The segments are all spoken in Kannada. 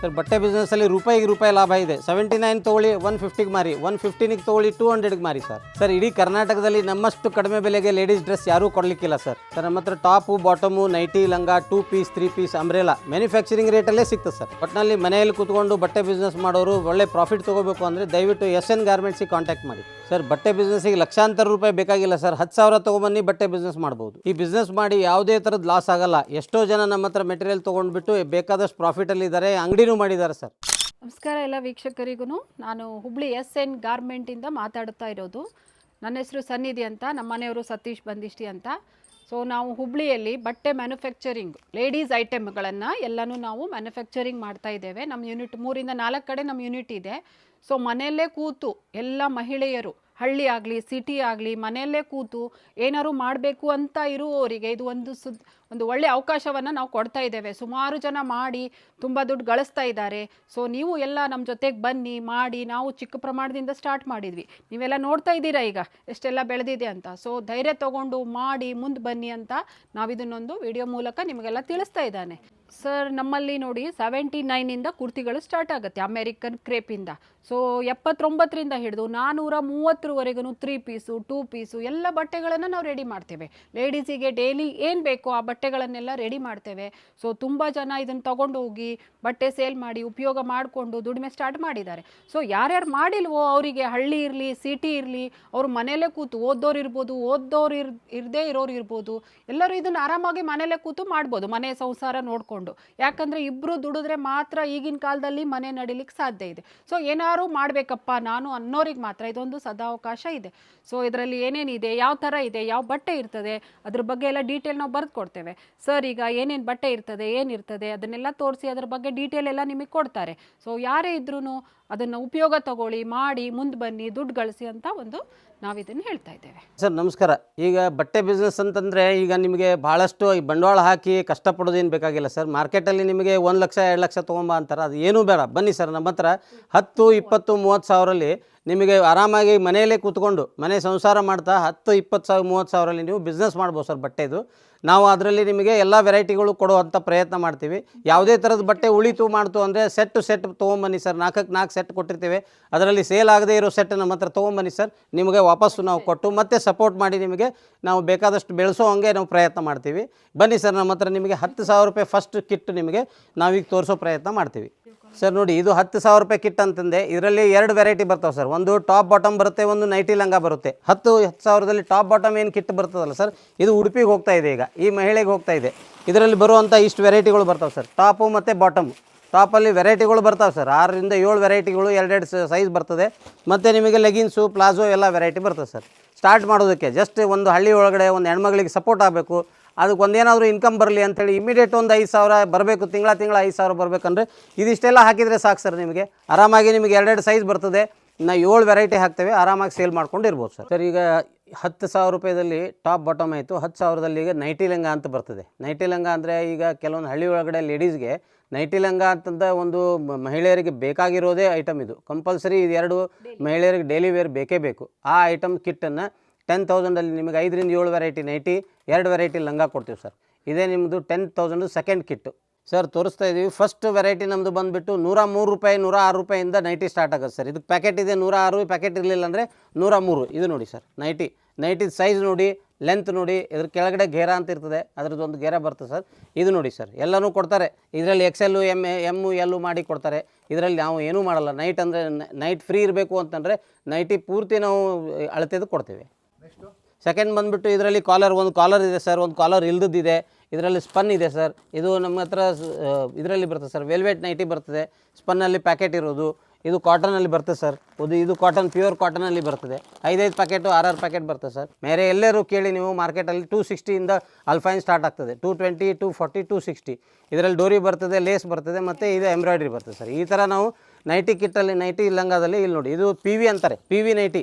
ಸರ್, ಬಟ್ಟೆ ಬಿಸ್ನೆಸ್ಸಲ್ಲಿ ರೂಪಾಯಿಗೆ ರೂಪಾಯಿ ಲಾಭ ಇದೆ. ಸೆವೆಂಟಿ ನೈನ್ ತೊಗೊಳ್ಳಿ ಒನ್ ಫಿಫ್ಟಿಗೆ ಮಾರಿ. ಒನ್ ಫಿಫ್ಟಿನಿಗೆ ತೊಗೊಳ್ಳಿ ಟೂ ಹಂಡ್ರೆಡ್ಗೆ ಮಾರಿ ಸರ್. ಸರ್, ಇಡೀ ಕರ್ನಾಟಕದಲ್ಲಿ ನಮ್ಮಷ್ಟು ಕಡಿಮೆ ಬೆಲೆಗೆ ಲೇಡೀಸ್ ಡ್ರೆಸ್ ಯಾರೂ ಕೊಡಲಿಕ್ಕಿಲ್ಲ ಸರ್. ಸರ್, ನಮ್ಮ ಹತ್ರ ಟಾಪು ಬಾಟಮು ನೈಟಿ ಲಂಗ two piece three piece umbrella manufacturing ರೇಟಲ್ಲೇ ಸಿಗ್ತದೆ ಸರ್. ಒಟ್ಟಿನಲ್ಲಿ ಮನೆಯಲ್ಲಿ ಕೂತ್ಕೊಂಡು ಬಟ್ಟೆ ಬಿಸ್ನೆಸ್ ಮಾಡೋರು ಒಳ್ಳೆ ಪ್ರಾಫಿಟ್ ತೊಗೋಬೇಕು ಅಂದರೆ ದಯವಿಟ್ಟು ಎಸ್ ಎನ್ ಗಾರ್ಮೆಂಟ್ಸಿಗೆ ಕಾಂಟ್ಯಾಕ್ಟ್ ಮಾಡಿ. ಸರ್, ಬಟ್ಟೆ ಬಿಸ್ನೆಸ್ಸಿಗೆ ಲಕ್ಷಾಂತರ ರೂಪಾಯಿ ಬೇಕಾಗಿಲ್ಲ ಸರ್. ಹತ್ತು ಸಾವಿರ ತೊಗೊಂಬನ್ನಿ, ಬಟ್ಟೆ ಬಿಸ್ನೆಸ್ ಮಾಡ್ಬೋದು. ಈ ಬಿಸ್ನೆಸ್ ಮಾಡಿ ಯಾವುದೇ ಥರದ ಲಾಸ್ ಆಗಲ್ಲ. ಎಷ್ಟೋ ಜನ ನಮ್ಮ ಹತ್ರ ಮೆಟೀರಿಯಲ್ ತೊಗೊಂಡ್ಬಿಟ್ಟು ಬೇಕಾದಷ್ಟು ಪ್ರಾಫಿಟಲ್ಲಿ ಇದ್ದಾರೆ, ಅಂಗಡಿನೂ ಮಾಡಿದ್ದಾರೆ ಸರ್. ನಮಸ್ಕಾರ ಎಲ್ಲ ವೀಕ್ಷಕರಿಗೂ ನಾನು ಹುಬ್ಳಿ ಎಸ್ ಎನ್ ಗಾರ್ಮೆಂಟಿಂದ ಮಾತಾಡ್ತಾ ಇರೋದು. ನನ್ನ ಹೆಸರು ಸನ್ನಿಧಿ ಅಂತ, ನಮ್ಮ ಮನೆಯವರು ಸತೀಶ್ ಬಂದಿಷ್ಟಿ ಅಂತ. ಸೊ ನಾವು ಹುಬ್ಳಿಯಲ್ಲಿ ಬಟ್ಟೆ ಮ್ಯಾನುಫ್ಯಾಕ್ಚರಿಂಗ್ ಲೇಡೀಸ್ ಐಟಮ್ಗಳನ್ನು ಎಲ್ಲನೂ ನಾವು ಮ್ಯಾನುಫ್ಯಾಕ್ಚರಿಂಗ್ ಮಾಡ್ತಾ ಇದ್ದೇವೆ. ನಮ್ಮ ಯೂನಿಟ್ ಮೂರಿಂದ ನಾಲ್ಕು ಕಡೆ ನಮ್ಮ ಯೂನಿಟ್ ಇದೆ. ಸೊ ಮನೆಯಲ್ಲೇ ಕೂತು ಎಲ್ಲ ಮಹಿಳೆಯರು ಹಳ್ಳಿ ಆಗಲಿ ಸಿಟಿ ಆಗಲಿ, ಮನೆಯಲ್ಲೇ ಕೂತು ಏನಾದ್ರು ಮಾಡಬೇಕು ಅಂತ ಇರುವವರಿಗೆ ಇದು ಒಂದು ಸುದ್, ಒಂದು ಒಳ್ಳೆಯ ಅವಕಾಶವನ್ನು ನಾವು ಕೊಡ್ತಾ ಇದ್ದೇವೆ. ಸುಮಾರು ಜನ ಮಾಡಿ ತುಂಬ ದುಡ್ಡು ಗಳಿಸ್ತಾ ಇದ್ದಾರೆ. ಸೊ ನೀವು ಎಲ್ಲ ನಮ್ಮ ಜೊತೆಗೆ ಬನ್ನಿ, ಮಾಡಿ, ನಾವು ಚಿಕ್ಕ ಪ್ರಮಾಣದಿಂದ ಸ್ಟಾರ್ಟ್ ಮಾಡಿದ್ವಿ. ನೀವೆಲ್ಲ ನೋಡ್ತಾ ಇದ್ದೀರಾ ಈಗ? ಎಷ್ಟೆಲ್ಲ ಬೆಳೆದಿದೆ ಅಂತ. ಸೊ ಧೈರ್ಯ ತಗೊಂಡು ಮಾಡಿ, ಮುಂದೆ ಬನ್ನಿ ಅಂತ ನಾವಿದನ್ನೊಂದು ವಿಡಿಯೋ ಮೂಲಕ ನಿಮಗೆಲ್ಲ ತಿಳಿಸ್ತಾ ಇದ್ದಾನೆ. ಸರ್, ನಮ್ಮಲ್ಲಿ ನೋಡಿ ಸೆವೆಂಟಿ ನೈನಿಂದ ಕುರ್ತಿಗಳು ಸ್ಟಾರ್ಟ್ ಆಗುತ್ತೆ ಅಮೇರಿಕನ್ ಕ್ರೇಪಿಂದ. ಸೊ ಎಪ್ಪತ್ತೊಂಬತ್ತರಿಂದ ಹಿಡಿದು ನಾನ್ನೂರ ಮೂವತ್ತರವರೆಗೂ ತ್ರೀ ಪೀಸು ಟೂ ಪೀಸು, ಎಲ್ಲ ಬಟ್ಟೆಗಳನ್ನು ನಾವು ರೆಡಿ ಮಾಡ್ತೇವೆ. ಲೇಡೀಸಿಗೆ ಡೈಲಿ ಏನು ಬೇಕೋ ಆ ಬಟ್ಟೆಗಳನ್ನೆಲ್ಲ ರೆಡಿ ಮಾಡ್ತೇವೆ. ಸೊ ತುಂಬ ಜನ ಇದನ್ನು ತೊಗೊಂಡು ಹೋಗಿ ಬಟ್ಟೆ ಸೇಲ್ ಮಾಡಿ ಉಪಯೋಗ ಮಾಡಿಕೊಂಡು ದುಡಿಮೆ ಸ್ಟಾರ್ಟ್ ಮಾಡಿದ್ದಾರೆ. ಸೊ ಯಾರ್ಯಾರು ಮಾಡಿಲ್ವೋ ಅವರಿಗೆ ಹಳ್ಳಿ ಇರಲಿ ಸಿಟಿ ಇರಲಿ, ಅವರು ಮನೆಯಲ್ಲೇ ಕೂತು ಓದೋರು ಇರ್ಬೋದು ಓದೋರು ಇರ್, ಇರದೇ ಇರೋರು ಇರ್ಬೋದು, ಎಲ್ಲರೂ ಇದನ್ನು ಆರಾಮಾಗಿ ಮನೆಯಲ್ಲೇ ಕೂತು ಮಾಡ್ಬೋದು. ಮನೆ ಸಂಸಾರ ನೋಡಿಕೊಂಡು. ಯಾಕಂದರೆ ಇಬ್ಬರು ದುಡಿದ್ರೆ ಮಾತ್ರ ಈಗಿನ ಕಾಲದಲ್ಲಿ ಮನೆ ನಡಿಲಿಕ್ಕೆ ಸಾಧ್ಯ ಇದೆ. ಸೊ ಏನಾದ್ರು ಮಾಡಬೇಕಪ್ಪ ನಾನು ಅನ್ನೋರಿಗೆ ಮಾತ್ರ ಇದೊಂದು ಸದಾವಕಾಶ ಇದೆ. ಸೊ ಇದರಲ್ಲಿ ಏನೇನಿದೆ ಯಾವ ಥರ ಇದೆ, ಯಾವ ಬಟ್ಟೆ ಇರ್ತದೆ, ಅದ್ರ ಬಗ್ಗೆ ಎಲ್ಲ ಡೀಟೇಲ್ ನಾವು ಬರೆದು ಕೊಡ್ತೇವೆ. ಸರ್ ಈಗ ಏನೇನು ಬಟ್ಟೆ ಇರ್ತದೆ ಏನಿರ್ತದೆ ಅದನ್ನೆಲ್ಲ ತೋರಿಸಿ ಅದ್ರ ಬಗ್ಗೆ ಡೀಟೇಲ್ ಎಲ್ಲ ನಿಮಗೆ ಕೊಡ್ತಾರೆ. ಸೊ ಯಾರೇ ಇದ್ರೂ ಅದನ್ನು ಉಪಯೋಗ ತಗೊಳ್ಳಿ, ಮಾಡಿ, ಮುಂದೆ ಬನ್ನಿ, ದುಡ್ಡು ಗಳಿಸಿ ಅಂತ ಒಂದು ನಾವಿದನ್ನು ಹೇಳ್ತಾ ಇದ್ದೇವೆ. ಸರ್, ನಮಸ್ಕಾರ. ಈಗ ಬಟ್ಟೆ ಬಿಸ್ನೆಸ್ ಅಂತಂದರೆ ಈಗ ನಿಮಗೆ ಭಾಳಷ್ಟು ಈ ಬಂಡವಾಳ ಹಾಕಿ ಕಷ್ಟಪಡೋದೇನು ಬೇಕಾಗಿಲ್ಲ ಸರ್. ಮಾರ್ಕೆಟಲ್ಲಿ ನಿಮಗೆ ಒಂದು ಲಕ್ಷ, ಎರಡು ಲಕ್ಷ ತೊಗೊಂಬ ಅಂತಾರೆ. ಅದು ಏನೂ ಬೇಡ. ಬನ್ನಿ ಸರ್, ನಮ್ಮ ಹತ್ರ ಹತ್ತು, ಇಪ್ಪತ್ತು, ಮೂವತ್ತು ಸಾವಿರಲ್ಲಿ ನಿಮಗೆ ಆರಾಮಾಗಿ ಮನೆಯಲ್ಲೇ ಕೂತ್ಕೊಂಡು ಮನೆ ಸಂಸಾರ ಮಾಡ್ತಾ ಹತ್ತು, ಇಪ್ಪತ್ತು ಸಾವಿರ, ಮೂವತ್ತು ಸಾವಿರಲ್ಲಿ ನೀವು ಬಿಸ್ನೆಸ್ ಮಾಡ್ಬೋದು ಸರ್ ಬಟ್ಟೆದು. ನಾವು ಅದರಲ್ಲಿ ನಿಮಗೆ ಎಲ್ಲ ವೆರೈಟಿಗಳು ಕೊಡುವಂಥ ಪ್ರಯತ್ನ ಮಾಡ್ತೀವಿ. ಯಾವುದೇ ಥರದ ಬಟ್ಟೆ ಉಳಿತು ಮಾಡ್ತು ಅಂದರೆ ಸೆಟ್ ಸೆಟ್ ತೊಗೊಂಬನ್ನಿ ಸರ್. ನಾಲ್ಕಕ್ಕೆ ನಾಲ್ಕು ಸೆಟ್ ಕೊಟ್ಟಿರ್ತೀವಿ. ಅದರಲ್ಲಿ ಸೇಲ್ ಆಗದೇ ಇರೋ ಸೆಟ್ ನಮ್ಮ ಹತ್ರ ತೊಗೊಂಬನ್ನಿ ಸರ್. ನಿಮಗೆ ವಾಪಸ್ಸು ನಾವು ಕೊಟ್ಟು ಮತ್ತೆ ಸಪೋರ್ಟ್ ಮಾಡಿ ನಿಮಗೆ ನಾವು ಬೇಕಾದಷ್ಟು ಬೆಳೆಸೋ ಹಂಗೆ ನಾವು ಪ್ರಯತ್ನ ಮಾಡ್ತೀವಿ. ಬನ್ನಿ ಸರ್, ನಮ್ಮ ಹತ್ರ ನಿಮಗೆ ಹತ್ತು ಸಾವಿರ ರೂಪಾಯಿ ಫಸ್ಟ್ ಕಿಟ್ ನಿಮಗೆ ನಾವೀಗ ತೋರಿಸೋ ಪ್ರಯತ್ನ ಮಾಡ್ತೀವಿ. ಸರ್ ನೋಡಿ, ಇದು ಹತ್ತು ಸಾವಿರ ರೂಪಾಯಿ ಕಿಟ್ ಅಂತಂದೆ. ಇದರಲ್ಲಿ ಎರಡು ವೆರೈಟಿ ಬರ್ತಾವೆ ಸರ್. ಒಂದು ಟಾಪ್ ಬಾಟಮ್ ಬರುತ್ತೆ, ಒಂದು ನೈಟಿ ಲಂಗ ಬರುತ್ತೆ. ಹತ್ತು ಹತ್ತು ಸಾವಿರದಲ್ಲಿ ಟಾಪ್ ಬಾಟಮ್ ಏನು ಕಿಟ್ ಬರ್ತದಲ್ಲ ಸರ್, ಇದು ಉಡುಪಿಗೆ ಹೋಗ್ತಾ ಇದೆ ಈಗ. ಈ ಮಹಿಳೆಗೆ ಹೋಗ್ತಾ ಇದೆ. ಇದರಲ್ಲಿ ಬರುವಂಥ ಇಷ್ಟು ವೆರೈಟಿಗಳು ಬರ್ತಾವೆ ಸರ್. ಟಾಪು ಮತ್ತು ಬಾಟಮ್ ಟಾಪಲ್ಲಿ ವೆರೈಟಿಗಳು ಬರ್ತಾವೆ ಸರ್. ಆರರಿಂದ ಏಳು ವೆರೈಟಿಗಳು ಎರಡೆರಡು ಸೈಜ್ ಬರ್ತದೆ. ಮತ್ತು ನಿಮಗೆ ಲೆಗಿನ್ಸು ಪ್ಲಾಜೋ ಎಲ್ಲ ವೆರೈಟಿ ಬರ್ತದೆ ಸರ್. ಸ್ಟಾರ್ಟ್ ಮಾಡೋದಕ್ಕೆ ಜಸ್ಟ್ ಒಂದು ಹಳ್ಳಿ ಒಳಗಡೆ, ಒಂದು ಹೆಣ್ಮಗಳಿಗೆ ಸಪೋರ್ಟ್ ಆಗಬೇಕು. ಅದಕ್ಕೆ ಒಂದೇನಾದರೂ ಇನ್ಕಮ್ ಬರಲಿ ಅಂತೇಳಿ ಇಮಿಡಿಯೇಟ್ ಒಂದು ಐದು ಸಾವಿರ ಬರಬೇಕು, ತಿಂಗಳ ತಿಂಗಳ ಐದು ಸಾವಿರ ಬರಬೇಕಂದ್ರೆ ಇದಿಷ್ಟೆಲ್ಲ ಹಾಕಿದರೆ ಸಾಕು ಸರ್ ನಿಮಗೆ. ಆರಾಮಾಗಿ ನಿಮಗೆ ಎರಡೆರಡು ಸೈಜ್ ಬರ್ತದೆ. ನಾ ಏಳು ವೆರೈಟಿ ಹಾಕ್ತೇವೆ. ಆರಾಮಾಗಿ ಸೇಲ್ ಮಾಡ್ಕೊಂಡು ಇರ್ಬೋದು ಸರ್. ಸರ್, ಈಗ ಹತ್ತು ಸಾವಿರ ರೂಪಾಯಿದಲ್ಲಿ ಟಾಪ್ ಬಾಟಮ್ ಆಯಿತು. ಹತ್ತು ಸಾವಿರದಲ್ಲಿ ಈಗ ನೈಟಿ ಲಂಗ ಅಂತ ಬರ್ತದೆ. ನೈಟಿ ಲಂಗ ಅಂದರೆ ಈಗ ಕೆಲವೊಂದು ಹಳ್ಳಿ ಒಳಗಡೆ ಲೇಡೀಸ್ಗೆ ನೈಟಿ ಲಂಗ ಅಂತಂದ ಒಂದು ಮಹಿಳೆಯರಿಗೆ ಬೇಕಾಗಿರೋದೇ ಐಟಮ್ ಇದು. ಕಂಪಲ್ಸರಿ ಇದು ಎರಡು ಮಹಿಳೆಯರಿಗೆ ಡೈಲಿ ವೇರ್ ಬೇಕೇ ಬೇಕು. ಆ ಐಟಮ್ ಕಿಟ್ಟನ್ನು ಟೆನ್ ತೌಸಂಡಲ್ಲಿ ನಿಮಗೆ ಐದರಿಂದ ಏಳು ವೆರೈಟಿ ನೈಟಿ ಎರಡು ವೆರೈಟಿ ಲಂಗ ಕೊಡ್ತೀವಿ ಸರ್ ಇದೇ ನಿಮ್ಮದು ten thousand second kit sir ತೋರಿಸ್ತಾ ಇದ್ದೀವಿ ಫಸ್ಟ್ ವೆರೈಟಿ ನಮ್ಮದು ಬಂದುಬಿಟ್ಟು ನೂರ ಮೂರು ರೂಪಾಯಿ ನೂರ ಆರು ರೂಪಾಯಿಂದ ನೈಟಿ ಸ್ಟಾರ್ಟ್ ಆಗುತ್ತೆ ಸರ್ ಇದಕ್ಕೆ ಪ್ಯಾಕೆಟ್ ಇದೆ ನೂರ ಆರು ಪ್ಯಾಕೆಟ್ ಇರಲಿಲ್ಲ ಅಂದರೆ ನೂರ ಮೂರು ಇದು ನೋಡಿ ಸರ್ ನೈಟಿ ನೈಟಿದ ಸೈಜ್ ನೋಡಿ ಲೆಂತ್ ನೋಡಿ, ಇದ್ರ ಕೆಳಗಡೆ ಘೇರ ಅಂತ ಇರ್ತದೆ. ಅದ್ರದ್ದು ಒಂದು ಘೇರ ಬರ್ತದೆ ಸರ್ ಇದು ನೋಡಿ ಸರ್ ಎಲ್ಲನೂ ಕೊಡ್ತಾರೆ. ಇದರಲ್ಲಿ ಎಕ್ಸೆಲ್ಲು ಎಂ ಎಮ್ಮು ಎಲ್ಲು ಮಾಡಿ ಕೊಡ್ತಾರೆ. ಇದರಲ್ಲಿ ನಾವು ಏನೂ ಮಾಡಲ್ಲ. ನೈಟ್ ಅಂದರೆ ನೈಟ್ ಫ್ರೀ ಇರಬೇಕು ಅಂತಂದರೆ ನೈಟಿ ಪೂರ್ತಿ ನಾವು ಅಳತೆದು ಕೊಡ್ತೇವೆ. ಸೆಕೆಂಡ್ ಬಂದುಬಿಟ್ಟು ಇದರಲ್ಲಿ ಕಾಲರ್ ಒಂದು ಕಾಲರ್ ಇದೆ ಸರ್ ಒಂದು ಕಾಲರ್ ಇಲ್ದದ್ದಿದೆ. ಇದರಲ್ಲಿ ಸ್ಪನ್ ಇದೆ ಸರ್ ಇದು ನಮ್ಮ ಹತ್ರ ಇದರಲ್ಲಿ ಬರ್ತದೆ ಸರ್ ವೆಲ್ವೆಟ್ ನೈಟಿ ಬರ್ತದೆ. ಸ್ಪನ್ನಲ್ಲಿ ಪ್ಯಾಕೆಟ್ ಇರೋದು. ಇದು ಕಾಟನಲ್ಲಿ ಬರ್ತದೆ ಸರ್ ಇದು ಇದು ಕಾಟನ್ ಪ್ಯೂರ್ ಕಾಟನಲ್ಲಿ ಬರ್ತದೆ. ಐದೈದು ಪ್ಯಾಕೆಟು ಆರ್ ಪ್ಯಾಕೆಟ್ ಬರ್ತದೆ ಸರ್ ಬೇರೆ ಎಲ್ಲರೂ ಕೇಳಿ ನೀವು ಮಾರ್ಕೆಟಲ್ಲಿ ಟೂ ಸಿಕ್ಸ್ಟಿಯಿಂದ ಅಲ್ಫೈನ್ ಸ್ಟಾರ್ಟ್ ಆಗ್ತದೆ. Two twenty two forty two sixty ಇದರಲ್ಲಿ ಡೋರಿ ಬರ್ತದೆ ಲೇಸ್ ಬರ್ತದೆ, ಮತ್ತು ಇದು ಎಂಬ್ರಾಯ್ಡ್ರಿ ಬರ್ತದೆ ಸರ್ ಈ ಥರ ನಾವು ನೈಟಿ ಕಿಟ್ಟಲ್ಲಿ ನೈಟಿ ಲಂಗಾದಲ್ಲಿ ಇಲ್ಲಿ ನೋಡಿ. ಇದು ಪಿ ವಿ ಅಂತಾರೆ. ಪಿ ವಿ ನೈಟಿ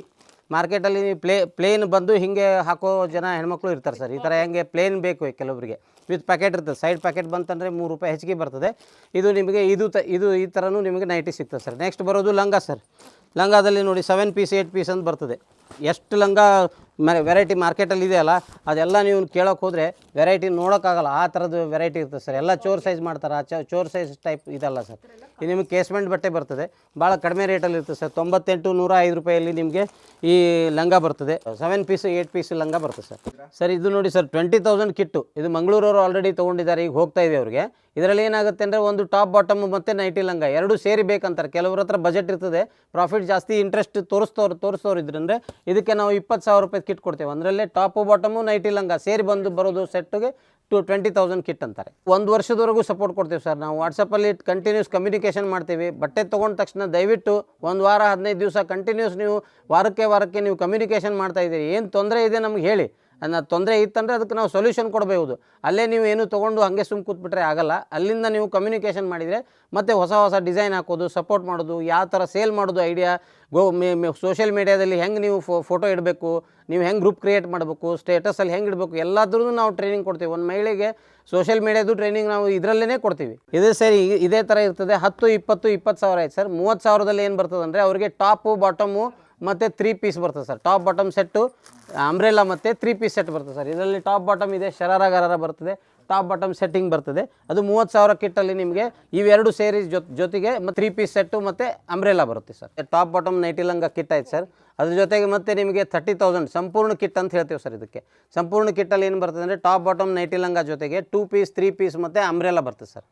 ಮಾರ್ಕೆಟಲ್ಲಿ ಪ್ಲೇ, ಪ್ಲೇನ್ ಬಂದು ಹಿಂಗೆ ಹಾಕೋ ಜನ ಹೆಣ್ಮಕ್ಳು ಇರ್ತಾರೆ ಸರ್. ಈ ಥರ ಹೆಂಗೆ ಪ್ಲೇನ್ ಬೇಕು ಕೆಲವರಿಗೆ ವಿತ್ ಪ್ಯಾಕೆಟ್ ಇರ್ತದೆ. ಸೈಡ್ ಪ್ಯಾಕೆಟ್ ಬಂತಂದರೆ ಮೂರು ರೂಪಾಯಿ ಹೆಚ್ಚಿಗೆ ಬರ್ತದೆ. ಇದು ನಿಮಗೆ, ಇದು ತ, ಇದು ಈ ಥರನೂ ನಿಮಗೆ ನೈಟಿ ಸಿಗ್ತದೆ ಸರ್. ನೆಕ್ಸ್ಟ್ ಬರೋದು ಲಂಗ ಸರ್. ಲಂಗಾದಲ್ಲಿ ನೋಡಿ ಸೆವೆನ್ ಪೀಸ್ ಏಯ್ಟ್ ಪೀಸ್ ಅಂತ ಬರ್ತದೆ. ಎಷ್ಟು ಲಂಗ ವೆರೈಟಿ ಮಾರ್ಕೆಟಲ್ಲಿ ಇದೆಯಲ್ಲ, ಅದೆಲ್ಲ ನೀವು ಕೇಳೋಕೆ ಹೋದರೆ ವೆರೈಟಿ ನೋಡೋಕ್ಕಾಗಲ್ಲ, ಆ ಥರದ್ದು ವೆರೈಟಿ ಇರ್ತದೆ ಸರ್. ಎಲ್ಲ ಚೋರ್ ಸೈಜ್ ಮಾಡ್ತಾರೆ, ಆ ಚೋರ್ ಸೈಜ್ ಟೈಪ್ ಇದೆಲ್ಲ ಸರ್. ಇದು ನಿಮಗೆ ಕೇಸ್ಮೆಂಟ್ ಬಟ್ಟೆ ಬರ್ತದೆ ಭಾಳ ಕಡಿಮೆ ರೇಟಲ್ಲಿ ಇರ್ತದೆ ಸರ್. ತೊಂಬತ್ತೆಂಟು, ನೂರ ಐದು ರೂಪಾಯಲ್ಲಿ ನಿಮಗೆ ಈ ಲಂಗ ಬರ್ತದೆ. ಸೆವೆನ್ ಪೀಸ್ ಏಯ್ಟ್ ಪೀಸ್ ಲಂಗ ಬರ್ತದೆ ಸರ್. ಸರ್, ಇದು ನೋಡಿ ಸರ್ ಟ್ವೆಂಟಿ ತೌಸಂಡ್ ಕಿಟ್ಟು ಇದು ಮಂಗಳೂರವರು ಆಲ್ರೆಡಿ ತೊಗೊಂಡಿದ್ದಾರೆ, ಈಗ ಹೋಗ್ತಾ ಇದೆ ಅವ್ರಿಗೆ. ಇದರಲ್ಲಿ ಏನಾಗುತ್ತೆ ಅಂದರೆ ಒಂದು ಟಾಪ್ ಬಾಟಮ್ ಮತ್ತು ನೈಟಿ ಲಂಗ ಎರಡು ಸೇರಿ ಬೇಕಂತಾರೆ. ಕೆಲವ್ರ ಹತ್ರ ಬಜೆಟ್ ಇರ್ತದೆ ಪ್ರಾಫಿಟ್ ಜಾಸ್ತಿ ಇಂಟ್ರೆಸ್ಟ್ ತೋರಿಸ್ತವ್ರು ತೋರಿಸೋರು ಇದ್ರಂದರೆ ಇದಕ್ಕೆ ನಾವು ಇಪ್ಪತ್ತು ಸಾವಿರ ರೂಪಾಯಿ ಕಿಟ್ ಕೊಡ್ತೇವೆ. ಅದರಲ್ಲೇ ಟಾಪು ಬಾಟಮು, ನೈಟಿ ಲಂಗ ಸೇರಿ ಬಂದು ಬರೋದು ಸೆಟ್ಗೆ ಟು ಟ್ವೆಂಟಿ ತೌಸಂಡ್ ಕಿಟ್ ಅಂತಾರೆ. ಒಂದು ವರ್ಷದವರೆಗೂ ಸಪೋರ್ಟ್ ಕೊಡ್ತೀವಿ ಸರ್ ನಾವು. ವಾಟ್ಸಪ್ಪಲ್ಲಿ ಕಂಟಿನ್ಯೂಸ್ ಕಮ್ಯುನಿಕೇಷನ್ ಮಾಡ್ತೀವಿ. ಬಟ್ಟೆ ತೊಗೊಂಡ ತಕ್ಷಣ ದಯವಿಟ್ಟು ಒಂದು ವಾರ, ಹದಿನೈದು ದಿವಸ ಕಂಟಿನ್ಯೂಸ್ ನೀವು ವಾರಕ್ಕೆ ವಾರಕ್ಕೆ ನೀವು ಕಮ್ಯುನಿಕೇಷನ್ ಮಾಡ್ತಾ ಇದ್ದೀರಿ ಏನು ತೊಂದರೆ ಇದೆ ನಮ್ಗೆ ಹೇಳಿ. ಅನ್ನೋ ತೊಂದರೆ ಇತ್ತಂದರೆ ಅದಕ್ಕೆ ನಾವು ಸೊಲ್ಯೂಷನ್ ಕೊಡಬಹುದು ಅಲ್ಲೇ ನೀವು ಏನು ತೊಗೊಂಡು ಹಾಗೆ ಸುಮ್ಮ ಕೂತ್ಬಿಟ್ರೆ ಆಗಲ್ಲ. ಅಲ್ಲಿಂದ ನೀವು ಕಮ್ಯುನಿಕೇಷನ್ ಮಾಡಿದರೆ ಮತ್ತೆ ಹೊಸ ಹೊಸ ಡಿಸೈನ್ ಹಾಕೋದು ಸಪೋರ್ಟ್ ಮಾಡೋದು, ಯಾವ ಥರ ಸೇಲ್ ಮಾಡೋದು ಐಡಿಯಾ ಗೋ ಸೋಷಿಯಲ್ ಮೀಡಿಯಾದಲ್ಲಿ ಹೆಂಗೆ ನೀವು ಫೋಟೋ ಇಡಬೇಕು, ನೀವು ಹೆಂಗೆ ಗ್ರೂಪ್ ಕ್ರಿಯೇಟ್ ಮಾಡಬೇಕು ಸ್ಟೇಟಸಲ್ಲಿ ಹೆಂಗೆ ಇಡಬೇಕು ಎಲ್ಲದ್ರೂ ನಾವು ಟ್ರೈನಿಂಗ್ ಕೊಡ್ತೀವಿ. ಒಂದು ಮಹಿಳೆಗೆ ಸೋಷಿಯಲ್ ಮೀಡಿಯಾದು ಟ್ರೈನಿಂಗ್ ನಾವು ಇದರಲ್ಲೇ ಕೊಡ್ತೀವಿ. ಇದೇ ಸರಿ ಇದೇ ಥರ ಇರ್ತದೆ. ಹತ್ತು, ಇಪ್ಪತ್ತು ಇಪ್ಪತ್ತು ಸಾವಿರ ಆಯ್ತು ಸರ್. ಮೂವತ್ತು ಸಾವಿರದಲ್ಲಿ ಏನು ಬರ್ತದೆ ಅಂದರೆ ಅವರಿಗೆ ಟಾಪು ಬಾಟಮು ಮತ್ತು ತ್ರೀ ಪೀಸ್ ಬರ್ತದೆ sir top bottom set umbrella ಮತ್ತು ತ್ರೀ ಪೀಸ್ ಸೆಟ್ ಬರ್ತದೆ ಸರ್ ಇದರಲ್ಲಿ ಟಾಪ್ ಬಾಟಮ್ ಇದೆ ಶರಾರ ಗರಾರ ಬರ್ತದೆ ಟಾಪ್ ಬಾಟಮ್ ಸೆಟ್ಟಿಂಗ್ ಬರ್ತದೆ. ಅದು ಮೂವತ್ತು ಸಾವಿರ ಕಿಟ್ಟಲ್ಲಿ ನಿಮಗೆ ಇವೆರಡು ಸೇರಿ ಜೊತೆಗೆ ಮತ್ತು ತ್ರೀ ಪೀಸ್ ಸೆಟ್ಟು ಮತ್ತು ಅಂಬ್ರೆಲಾ ಬರುತ್ತೆ ಸರ್ ಟಾಪ್ ಬಾಟಮ್ ನೈಟಿ ಲಂಗ ಕಿಟ್ ಆಯ್ತು ಸರ್ ಅದ್ರ ಜೊತೆಗೆ ಮತ್ತೆ ನಿಮಗೆ ತರ್ಟಿ ತೌಸಂಡ್ ಸಂಪೂರ್ಣ ಕಿಟ್ ಅಂತ ಹೇಳ್ತೀವಿ ಸರ್ ಇದಕ್ಕೆ. ಸಂಪೂರ್ಣ ಕಿಟ್ಟಲ್ಲಿ ಏನು ಬರ್ತದೆ ಅಂದರೆ ಟಾಪ್ ಬಾಟಮ್ ನೈಟಿ ಲಂಗ ಜೊತೆಗೆ ಟೂ ಪೀಸ್ ತ್ರೀ ಪೀಸ್ ಮತ್ತು ಅಂಬ್ರೆಲಾ ಬರ್ತದೆ ಸರ್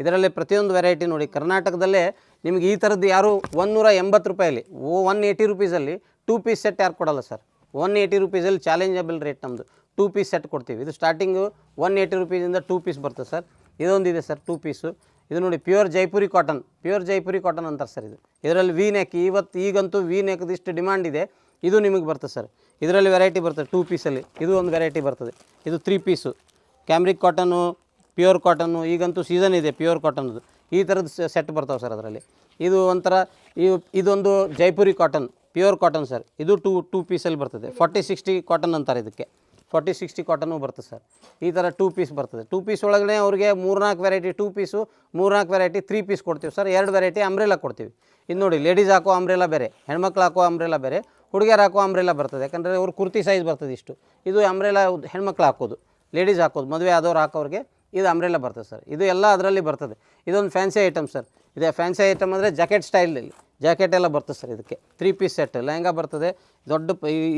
ಇದರಲ್ಲಿ ಪ್ರತಿಯೊಂದು ವೆರೈಟಿ ನೋಡಿ. ಕರ್ನಾಟಕದಲ್ಲೇ ನಿಮಗೆ ಈ ಥರದ್ದು ಯಾರು ಒನ್ನೂರ ಎಂಬತ್ತು ರೂಪಾಯಲ್ಲಿ, ಓ ಒನ್ ಏಯ್ಟಿ ರುಪೀಸಲ್ಲಿ ಟೂ ಪೀಸ್ ಸೆಟ್ ಯಾರು ಕೊಡಲ್ಲ ಸರ್ ಒನ್ ಏಯ್ಟಿ ರುಪೀಸಲ್ಲಿ ಚಾಲೆಂಜಬಲ್ ರೇಟ್ ನಮ್ಮದು ಟೂ ಪೀಸ್ ಸೆಟ್ ಕೊಡ್ತೀವಿ. ಇದು ಸ್ಟಾರ್ಟಿಂಗು ಒನ್ ಏಯ್ಟಿ ರುಪೀಸಿಂದ ಟೂ ಪೀಸ್ ಬರ್ತದೆ ಸರ್ ಇದೊಂದಿದೆ ಸರ್ ಟೂ ಪೀಸು ಇದು ನೋಡಿ pure Jaipuri cotton pure Jaipuri cotton ಅಂತಾರೆ ಸರ್ ಇದು. ಇದರಲ್ಲಿ ವಿ ನೆಕ್ ಇವತ್ತು ಈಗಂತೂ ವಿ ನೆಕ್ದಿಷ್ಟು ಡಿಮ್ಯಾಂಡ್ ಇದೆ. ಇದು ನಿಮಗೆ ಬರ್ತದೆ ಸರ್ ಇದರಲ್ಲಿ ವೆರೈಟಿ ಬರ್ತದೆ ಟೂ ಪೀಸಲ್ಲಿ ಇದು ಒಂದು ವೆರೈಟಿ ಬರ್ತದೆ. ಇದು three piece cambric cotton pure cotton ಈಗಂತೂ ಸೀಸನ್ ಇದೆ ಪ್ಯೂರ್ ಕಾಟನ್ದು. ಈ ಥರದ್ದು ಸೆಟ್ ಬರ್ತಾವೆ ಸರ್ ಅದರಲ್ಲಿ. ಇದು ಒಂಥರ ಇದೊಂದು Jaipuri cotton, pure cotton sir. ಇದು ಟೂ ಟೂ ಪೀಸಲ್ಲಿ ಬರ್ತದೆ. ಫಾರ್ಟಿ ಸಿಕ್ಸ್ಟಿ ಕಾಟನ್ ಅಂತಾರೆ ಇದಕ್ಕೆ. ಫಾರ್ಟಿ ಸಿಕ್ಸ್ಟಿ ಕಾಟನು ಬರ್ತದೆ ಸರ್. ಈ ಥರ ಟೂ ಪೀಸ್ ಬರ್ತದೆ. ಟೂ ಪೀಸ್ ಒಳಗಡೆ ಅವ್ರಿಗೆ ಮೂರ್ನಾಲ್ಕು ವೆರೈಟಿ ಟೂ ಪೀಸು, ಮೂರ್ನಾಲ್ಕು ವೆರೈಟಿ ತ್ರೀ ಪೀಸ್ ಕೊಡ್ತೀವಿ ಸರ್. ಎರಡು ವೆರೈಟಿ ಅಂಬ್ರೆಲ್ಲ ಕೊಡ್ತೀವಿ. ಇದು ನೋಡಿ, ಲೇಡೀಸ್ ಹಾಕೋ ಅಂಬ್ರೆಲ್ಲ ಬೇರೆ, ಹೆಣ್ಮಕ್ಳು ಹಾಕೋ ಅಂಬ್ರೆಲ್ಲ ಬೇರೆ, ಹುಡುಗಿಯರು ಹಾಕೋ ಅಂಬ್ರೆಲ್ಲ ಬರ್ತದೆ. ಯಾಕಂದರೆ ಅವ್ರು ಕುರ್ತಿ ಸೈಜ್ ಬರ್ತದೆ ಇಷ್ಟು. ಇದು ಅಂಬ್ರೆಲ್ಲ ಹೆಣ್ಮಕ್ಳು ಹಾಕೋದು, ಲೇಡೀಸ್ ಹಾಕೋದು, ಮದುವೆ ಆದವ್ರು ಹಾಕೋರಿಗೆ ಇದು ಅಂಬ್ರೆಲ್ಲ ಬರ್ತದೆ ಸರ್ ಇದು ಎಲ್ಲ ಅದರಲ್ಲಿ ಬರ್ತದೆ. ಇದೊಂದು ಫ್ಯಾನ್ಸಿ ಐಟಮ್ ಸರ್ ಇದೆ ಫ್ಯಾನ್ಸಿ ಐಟಮ್ ಅಂದರೆ ಜಾಕೆಟ್ ಸ್ಟೈಲಲ್ಲಿ ಜಾಕೆಟ್ ಎಲ್ಲ ಬರ್ತದೆ ಸರ್ ಇದಕ್ಕೆ. ತ್ರೀ ಪೀಸ್ ಸೆಟ್ ಲೆಹಂಗಾ ಬರ್ತದೆ. ದೊಡ್ಡ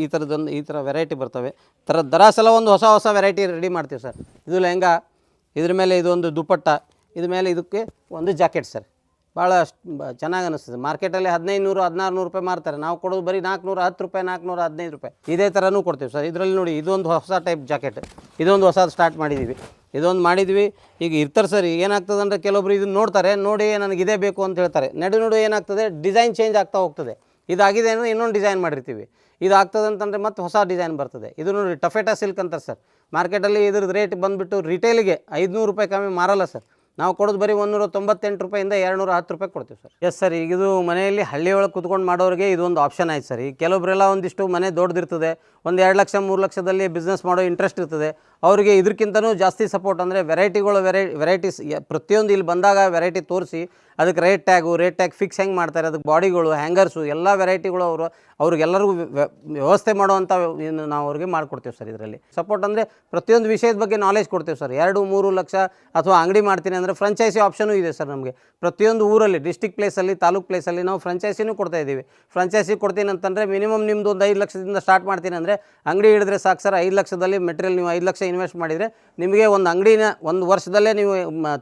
ಈ ಥರದ್ದೊಂದು ಈ ಥರ ವೆರೈಟಿ ಬರ್ತವೆ. ಥರ ದರ ಸಲ ಒಂದು ಹೊಸ ಹೊಸ ವೆರೈಟಿ ರೆಡಿ ಮಾಡ್ತೀವಿ ಸರ್ ಇದು ಲೆಹಂಗಾ. ಇದ್ರ ಮೇಲೆ ಇದೊಂದು ದುಪ್ಪಟ್ಟ ಇದ್ರ ಮೇಲೆ ಇದಕ್ಕೆ ಒಂದು ಜಾಕೆಟ್ ಸರ್ ಭಾಳ ಚೆನ್ನಾಗಿ ಅನಿಸ್ತದೆ. ಮಾರ್ಕೆಟಲ್ಲಿ ಹದಿನೈದು ನೂರು ಹದಿನಾರು ನೂರು ರೂಪಾಯಿ ಮಾರ್ತಾರೆ. ನಾವು ಕೊಡೋದು ಬರೀ ನಾಲ್ಕುನೂರ ಹತ್ತು ರೂಪಾಯಿ ನಾಲ್ಕುನೂರ ಹದಿನೈದು ರೂಪಾಯಿ. ಇದೇ ಥರನೂ ಕೊಡ್ತೀವಿ ಸರ್. ಇದರಲ್ಲಿ ನೋಡಿ, ಇದೊಂದು ಹೊಸ ಟೈಪ್ ಜಾಕೆಟ್. ಇದೊಂದು ಹೊಸದು ಸ್ಟಾರ್ಟ್ ಮಾಡಿದ್ದೀವಿ ಇದೊಂದು ಮಾಡಿದ್ವಿ. ಈಗ ಇರ್ತಾರೆ ಸರ್ ಏನಾಗ್ತದೆ ಅಂದರೆ ಕೆಲವೊಬ್ರು ಇದನ್ನ ನೋಡ್ತಾರೆ, ನೋಡಿ ನನಗೆ ಇದೇ ಬೇಕು ಅಂತ ಹೇಳ್ತಾರೆ. ನಡು ನಡು ಏನಾಗ್ತದೆ, ಡಿಸೈನ್ ಚೇಂಜ್ ಆಗ್ತಾ ಹೋಗ್ತದೆ. ಇದಾಗಿದೆ ಅಂದರೆ ಇನ್ನೊಂದು ಡಿಸೈನ್ ಮಾಡಿರ್ತೀವಿ. ಇದು ಆಗ್ತದೆ ಅಂತಂದರೆ ಮತ್ತೆ ಹೊಸ ಡಿಸೈನ್ ಬರ್ತದೆ. ಇದು ನೋಡಿ, ಟಫೆಟಾ ಸಿಲ್ಕ್ ಅಂತಾರೆ ಸರ್. ಮಾರ್ಕೆಟಲ್ಲಿ ಇದ್ರದ್ದು ರೇಟ್ ಬಂದುಬಿಟ್ಟು ರಿಟೇಲಿಗೆ ಐದುನೂರು ರೂಪಾಯಿ ಕಮ್ಮಿ ಮಾರಲ್ಲ ಸರ್. ನಾವು ಕೊಡೋದು ಬರೀ ಒಂದೂರ ತೊಂಬತ್ತೆಂಟು ರೂಪಾಯಿಂದ ಎರಡುನೂರ ಹತ್ತು ರೂಪಾಯಿ ಕೊಡ್ತೀವಿ ಸರ್. ಎಸ್ ಸರ್ ಇದು ಮನೆಯಲ್ಲಿ ಹಳ್ಳಿ ಒಳಗೆ ಕುತ್ಕೊಂಡು ಮಾಡೋರಿಗೆ ಇದೊಂದು ಆಪ್ಷನ್ ಆಯ್ತು ಸರ್. ಈ ಕೆಲವೊಬ್ಬರೆಲ್ಲ ಒಂದಿಷ್ಟು ಮನೆ ದೊಡ್ಡದಿರ್ತದೆ ಒಂದು ಎರಡು ಲಕ್ಷ, ಮೂರು ಲಕ್ಷದಲ್ಲಿ ಬಿಸ್ನೆಸ್ ಮಾಡೋ ಇಂಟ್ರೆಸ್ಟ್ ಇರ್ತದೆ. ಅವರಿಗೆ ಇದಕ್ಕಿಂತನೂ ಜಾಸ್ತಿ ಸಪೋರ್ಟ್ ಅಂದರೆ ವೆರೈಟಿಗಳು ವೆರೈ ವೆರೈಟೀಸ್ ಪ್ರತಿಯೊಂದು ಇಲ್ಲಿ ಬಂದಾಗ ವೆರೈಟಿ ತೋರಿಸಿ ಅದಕ್ಕೆ rate tag rate tag fix ಹೆಂಗೆ ಮಾಡ್ತಾರೆ ಅದಕ್ಕೆ ಬಾಡಿಗಳು ಹ್ಯಾಂಗರ್ಸು ಎಲ್ಲ ವೆರೈಟಿಗಳು ಅವರು, ಅವ್ರಿಗೆಲ್ಲರಿಗೂ ವ್ಯ- ವ್ಯವಸ್ಥೆ ಮಾಡುವಂಥ ನಾವು ಅವ್ರಿಗೆ ಮಾಡಿಕೊಡ್ತೀವಿ ಸರ್ ಇದರಲ್ಲಿ. ಸಪೋರ್ಟ್ ಅಂದರೆ ಪ್ರತಿಯೊಂದು ವಿಷಯದ ಬಗ್ಗೆ ನಾಲೆಜ್ ಕೊಡ್ತೀವಿ ಸರ್. ಎರಡು, ಮೂರು ಲಕ್ಷ ಅಥವಾ ಅಂಗಡಿ ಮಾಡ್ತೀನಿ ಅಂದರೆ ಫ್ರಂಚೈಸಿ ಆಪ್ಷನೂ ಇದೆ ಸರ್ ನಮಗೆ. ಪ್ರತಿಯೊಂದು ಊರಲ್ಲಿ ಡಿಸ್ಟಿಕ್ ಪ್ಲೇಸಲ್ಲಿ ತಾಲೂಕ್ ಪ್ಲೇಸಲ್ಲಿ ನಾವು ಫ್ರಂಚೈಸಿನೂ ಕೊಡ್ತಾ ಇದ್ದೀವಿ. ಫ್ರಂಚೈಸಿ ಕೊಡ್ತೀನಿ ಅಂತಂದರೆ ಮಿನಿಮಮ್ ನಿಮ್ಮದು ಒಂದು ಐದು ಲಕ್ಷದಿಂದ ಸ್ಟಾರ್ಟ್ ಮಾಡ್ತೀನಿ ಅಂದರೆ ಅಂಗಡಿ ಹಿಡಿದ್ರೆ ಸಾಕು ಸರ್. ಐದು ಲಕ್ಷದಲ್ಲಿ ಮೆಟೀರಿಯಲ್ ನೀವು ಐದು ಲಕ್ಷ ಇನ್ವೆಸ್ಟ್ ಮಾಡಿದರೆ ನಿಮಗೆ ಒಂದು ಅಂಗಡಿನ ಒಂದು ವರ್ಷದಲ್ಲೇ ನೀವು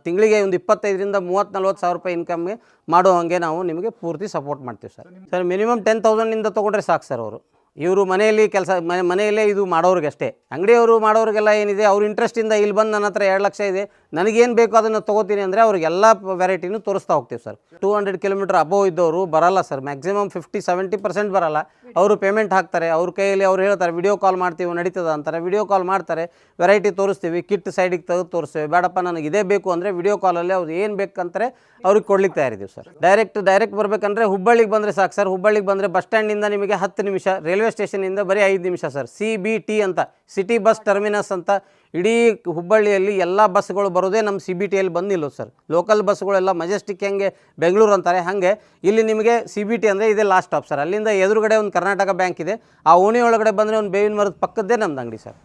ತಿಂಗಳಿಗೆ ಒಂದು ಇಪ್ಪತ್ತೈದರಿಂದ ಮೂವತ್ತು ನಲ್ವತ್ತು ಸಾವಿರ ರೂಪಾಯಿ ಇನ್ಕಮ್ಗೆ ಮಾಡೋ ಹಾಗೆ ನಾವು ನಿಮಗೆ ಪೂರ್ತಿ ಸಪೋರ್ಟ್ ಮಾಡ್ತೀವಿ ಸರ್. ಸರ್ ಮಿನಿಮಮ್ ಟೆನ್ ತೌಸಂಡಿಂದ ತೊಗೊಂಡ್ರೆ ಸಾಕು ಸರ್ ಅವರು. ಇವರು ಮನೆಯಲ್ಲಿ ಕೆಲಸ, ಮನೆ, ಮನೆಯಲ್ಲೇ ಇದು ಮಾಡೋರಿಗೆ ಅಷ್ಟೇ ಅಂಗಡಿಯವರು ಮಾಡೋರಿಗೆಲ್ಲ ಏನಿದೆ, ಅವ್ರ ಇಂಟ್ರೆಸ್ಟಿಂದ ಇಲ್ಲಿ ಬಂದು ನನ್ನ ಹತ್ರ ಎರಡು ಲಕ್ಷ ಇದೆ, ನನಗೇನು ಬೇಕೋ ಅದನ್ನು ತೊಗೋತೀನಿ ಅಂದರೆ ಅವ್ರಿಗೆಲ್ಲ ವೆರೈಟಿನೂ ತೋರಿಸ್ತಾ ಹೋಗ್ತೀವಿ sir. Two hundred kilometre above ಇದ್ದವರು ಬರಲ್ಲ sir maximum fifty seventy percent ಬರಲ್ಲ. ಅವರು ಪೇಮೆಂಟ್ ಹಾಕ್ತಾರೆ, ಅವ್ರ ಕೈಯಲ್ಲಿ ಅವ್ರು ಹೇಳ್ತಾರೆ ವಿಡಿಯೋ ಕಾಲ್ ಮಾಡ್ತೀವಿ, ನಡೀತದ ಅಂತಾರೆ. ವಿಡಿಯೋ ಕಾಲ್ ಮಾಡ್ತಾರೆ ವೆರೈಟಿ ತೋರಿಸ್ತೀವಿ ಕಿಟ್ ಸೈಡಿಗೆ ತೆಗೆದು ತೋರಿಸ್ತೀವಿ. ಬೇಡಪ್ಪ, ನನಗೆ ಇದೇ ಬೇಕು ಅಂದರೆ ವಿಡಿಯೋ ಕಾಲಲ್ಲಿ ಅವ್ರು ಏನು ಬೇಕಂತಾರೆ ಅವ್ರಿಗೆ ಕೊಡ್ಲಿಕ್ಕೆ ತಯಾರಿದ್ದೀವಿ ಸರ್. ಡೈರೆಕ್ಟ್ ಡೈರೆಕ್ಟ್ ಬರಬೇಕಂದ್ರೆ ಹುಬ್ಬಳ್ಳಿಗೆ ಬಂದರೆ ಸಾಕು ಸರ್. ಹುಬ್ಬಳ್ಳಿಗೆ ಬಂದರೆ ಬಸ್ ಸ್ಟ್ಯಾಂಡಿಂದ ನಿಮಗೆ ಹತ್ತು ನಿಮಿಷ ರೈಲ್ವೆ ರೈಲ್ವೆ ಸ್ಟೇಷನಿಂದ ಬರೀ ಐದು ನಿಮಿಷ ಸರ್. ಸಿ ಬಿ ಟಿ ಅಂತ, ಸಿಟಿ ಬಸ್ ಟರ್ಮಿನಸ್ ಅಂತ, ಇಡೀ ಹುಬ್ಬಳ್ಳಿಯಲ್ಲಿ ಎಲ್ಲ ಬಸ್ಗಳು ಬರೋದೇ ನಮ್ಮ ಸಿ ಬಿ ಟಿಯಲ್ಲಿ ಬಂದಿಲ್ಲ ಸರ್. ಲೋಕಲ್ ಬಸ್ಗಳೆಲ್ಲ ಮೆಜೆಸ್ಟಿಕ್ ಹೆಂಗೆ ಬೆಂಗಳೂರು ಅಂತಾರೆ, ಹಾಗೆ. ಇಲ್ಲಿ ನಿಮಗೆ ಸಿ ಬಿ ಟಿ ಅಂದರೆ ಇದೇ ಲಾಸ್ಟ್ ಸ್ಟಾಪ್ ಸರ್. ಅಲ್ಲಿಂದ ಎದುರುಗಡೆ ಒಂದು ಕರ್ನಾಟಕ ಬ್ಯಾಂಕ್ ಇದೆ. ಆ ಓಣಿ ಒಳಗಡೆ ಬಂದರೆ ಒಂದು ಬೇವಿನ ಮರದ ಪಕ್ಕದ್ದೇ ನಮ್ಮದು ಅಂಗಡಿ ಸರ್.